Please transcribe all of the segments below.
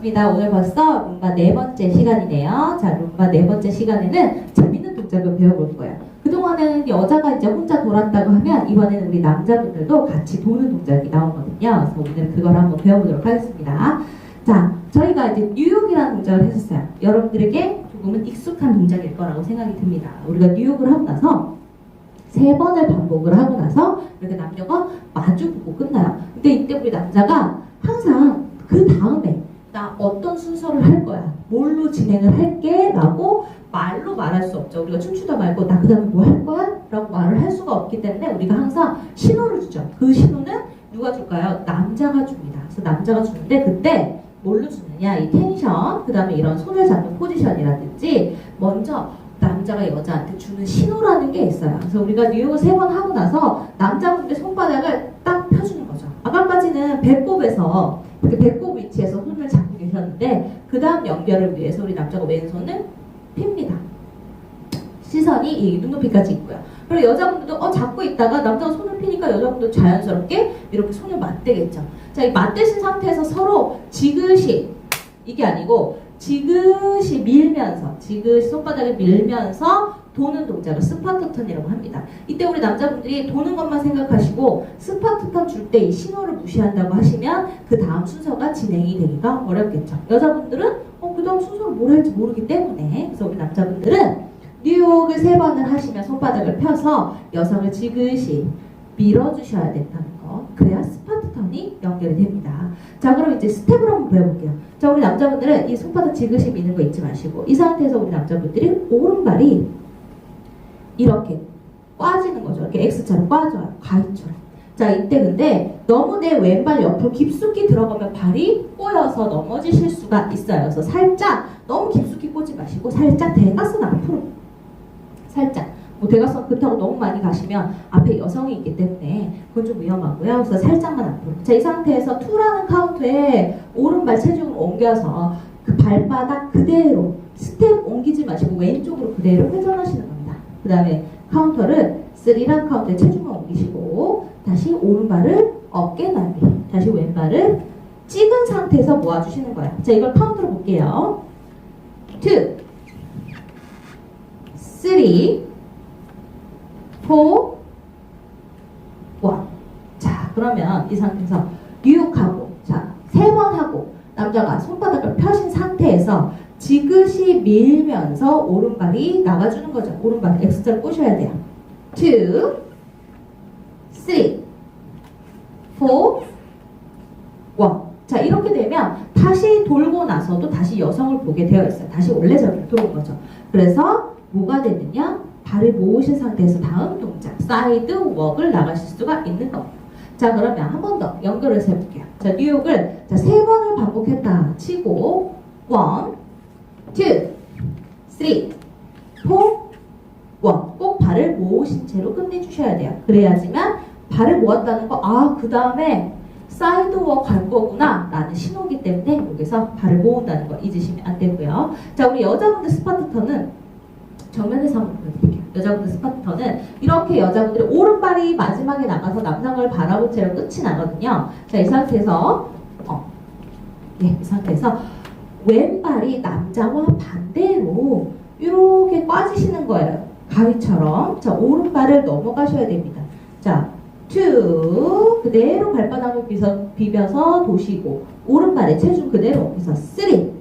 반갑습니다. 오늘 벌써 룸바 네 번째 시간이네요. 자, 룸바 네 번째 시간에는 재밌는 동작을 배워볼 거예요. 그동안에는 여자가 이제 혼자 돌았다고 하면 이번에는 우리 남자분들도 같이 도는 동작이 나오거든요. 그래서 오늘 그걸 한번 배워보도록 하겠습니다. 자, 저희가 이제 뉴욕이라는 동작을 했었어요. 여러분들에게 조금은 익숙한 동작일 거라고 생각이 듭니다. 우리가 뉴욕을 하고 나서 세 번을 반복을 하고 나서 이렇게 남녀가 마주보고 끝나요. 근데 이때 우리 남자가 항상 그 다음에 나 어떤 순서를 할 거야, 뭘로 진행을 할게 라고 말로 말할 수 없죠. 우리가 춤추다 말고 나 그 다음에 뭐 할 거야? 라고 말을 할 수가 없기 때문에 우리가 항상 신호를 주죠. 그 신호는 누가 줄까요? 남자가 줍니다. 그래서 남자가 주는데 그때 뭘로 주느냐? 이 텐션, 그 다음에 이런 손을 잡는 포지션이라든지 먼저 남자가 여자한테 주는 신호라는 게 있어요. 그래서 우리가 뉴욕을 세 번 하고 나서 남자분들 손바닥을 딱 펴주는 거죠. 아까까지는 배꼽에서 이렇게 배꼽 위치에서 손을 잡고 계셨는데 그 다음 연결을 위해서 우리 남자가 왼손을 핍니다. 시선이 이 눈높이까지 있고요. 그리고 여자분들도 어 잡고 있다가 남자가 손을 피니까 여자분도 자연스럽게 이렇게 손을 맞대겠죠. 자, 이 맞대신 상태에서 서로 지그시 이게 아니고 지그시 밀면서 지그시 손바닥을 밀면서 도는 동작을 스파트 턴이라고 합니다. 이때 우리 남자분들이 도는 것만 생각하시고 스파트 턴 줄 때 이 신호를 무시한다고 하시면 그 다음 순서가 진행이 되기가 어렵겠죠. 여자분들은 어, 그 다음 순서를 뭘 할지 모르기 때문에 그래서 우리 남자분들은 뉴욕을 세 번을 하시면 손바닥을 펴서 여성을 지그시 밀어주셔야 된다는 거. 그래야 스파트 턴이 연결이 됩니다. 자, 그럼 이제 스텝으로 한번 배워볼게요. 자, 우리 남자분들은 이 손바닥 지그시 미는 거 잊지 마시고 이 상태에서 우리 남자분들이 오른발이 이렇게 꽈지는 거죠. 이렇게 X처럼 꽈져요. 가위처럼. 자, 이때 근데 너무 내 왼발 옆으로 깊숙이 들어가면 발이 꼬여서 넘어지실 수가 있어요. 그래서 살짝 너무 깊숙이 꽂지 마시고 살짝 대가선 앞으로 살짝 뭐 대각선 그렇다고 너무 많이 가시면 앞에 여성이 있기 때문에 그건 좀 위험하고요. 그래서 살짝만 앞으로. 자, 이 상태에서 2라는 카운트에 오른발 체중을 옮겨서 그 발바닥 그대로 스텝 옮기지 마시고 왼쪽으로 그대로 회전하시는 겁니다. 그 다음에 카운터를 3란 카운트에 체중을 옮기시고 다시 오른발을 어깨 넓이 다시 왼발을 찍은 상태에서 모아주시는 거예요. 자, 이걸 카운트로 볼게요. 2 3 4 1 자, 그러면 이 상태에서 뉴욕하고 자, 세 번 하고 남자가 손바닥을 펴신 상태에서 지그시 밀면서 오른발이 나가주는 거죠. 오른발 X자를 꼬셔야 돼요. 2 3 4 1 자, 이렇게 되면 다시 돌고 나서도 다시 여성을 보게 되어 있어요. 다시 원래 자리로 들어온 거죠. 그래서 뭐가 되느냐? 발을 모으신 상태에서 다음 동작, 사이드 웍을 나가실 수가 있는 겁니다. 자, 그러면 한 번 더 연결해서 해볼게요. 자, 뉴욕을 자, 세 번을 반복했다 치고, 원, 투, 쓰리, 포, 원. 꼭 발을 모으신 채로 끝내주셔야 돼요. 그래야지만 발을 모았다는 거, 아, 그 다음에 사이드워크 갈 거구나 라는 신호기 때문에 여기서 발을 모은다는 거 잊으시면 안 되고요. 자, 우리 여자분들 스파트터는 정면에서 한번 보여드릴게요. 여자분들 스파트터는 이렇게 여자분들이 오른발이 마지막에 나가서 남성을 바라본 채로 끝이 나거든요. 자, 이 상태에서 어, 예, 이 상태에서 왼발이 남자와 반대로 이렇게 꽈지시는 거예요. 가위처럼. 자, 오른발을 넘어가셔야 됩니다. 자, 투 그대로 발바닥을 비벼서 도시고 오른발에 체중 그대로 옮겨서 쓰리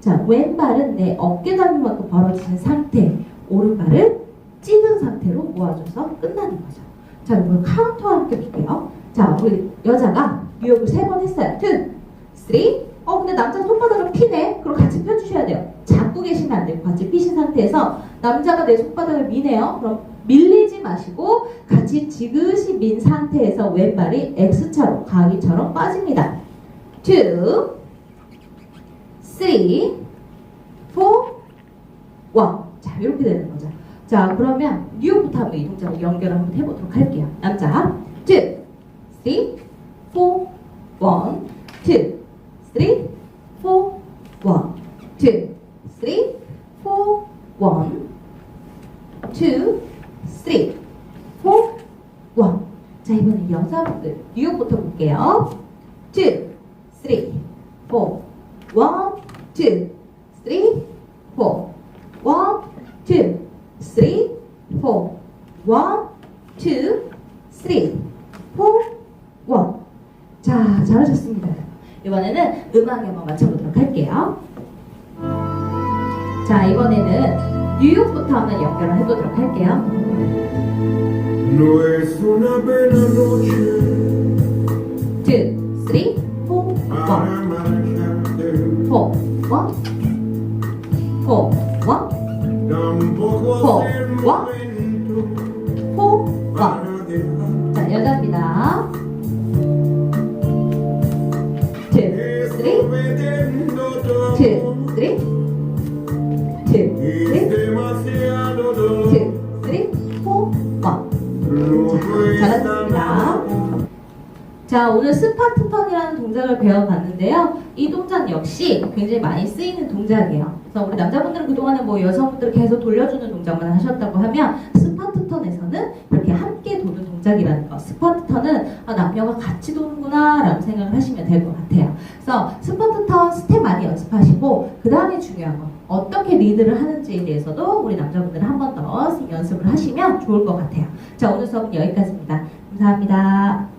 자 왼발은 내 어깨 닿는 만큼 벌어지는 상태 오른발을 찌는 상태로 모아줘서 끝나는 거죠 자 이걸 카운터와 함께 볼게요 자 우리 여자가 뉴욕을 세 번 했어요 투 쓰리 어 근데 남자 손바닥을 피네? 그럼 같이 펴주셔야 돼요. 잡고 계시면 안 되고 같이 피신 상태에서 남자가 내 손바닥을 미네요. 그럼 밀리지 마시고 같이 지그시 민 상태에서 왼발이 X자로 가기처럼 빠집니다. 2 3 4 1 자, 이렇게 되는 거죠. 자, 그러면 뉴욕부터 한번 이 동작을 연결 한번 해보도록 할게요. 남자. 2 3 4 1 2 3 4 1 2 3 4 1 2 3, 4, 1. 자, 이번엔 여자분들 뉴욕부터 볼게요. 2, 3, 4, 1, 2, one, two, three, four. one, two, three, four. one, two, three, four, one. 자, 잘하셨습니다. 이번에는 음악에 한번 맞춰보도록 할게요. 자, 이번에는 뉴욕부터 한번 연결을 해보도록 할게요. No es una pena noche two, three, four, one. para marcharte, four, one, four, one, tampoco Four, es el one. momento four, one. para dejar 자, 여자입니다. 잘하셨습니다. nada. 자, 오늘 스파트 턴이라는 동작을 배워봤는데요. 이 동작 역시 굉장히 많이 쓰이는 동작이에요. 그래서 우리 남자분들은 그동안에 뭐 여성분들 계속 돌려주는 동작만 하셨다고 하면 스파트 턴에서는 이렇게 함께 도는 동작이라는 거. 스파트 턴은 아, 남녀가 같이 도는구나 라고 생각을 하시면 될 것 같아요. 그래서 스파트 턴 스텝 많이 연습하시고 그 다음에 중요한 거 어떻게 리드를 하는지에 대해서도 우리 남자분들은 한 번 더 연습을 하시면 좋을 것 같아요. 자, 오늘 수업은 여기까지입니다. 감사합니다.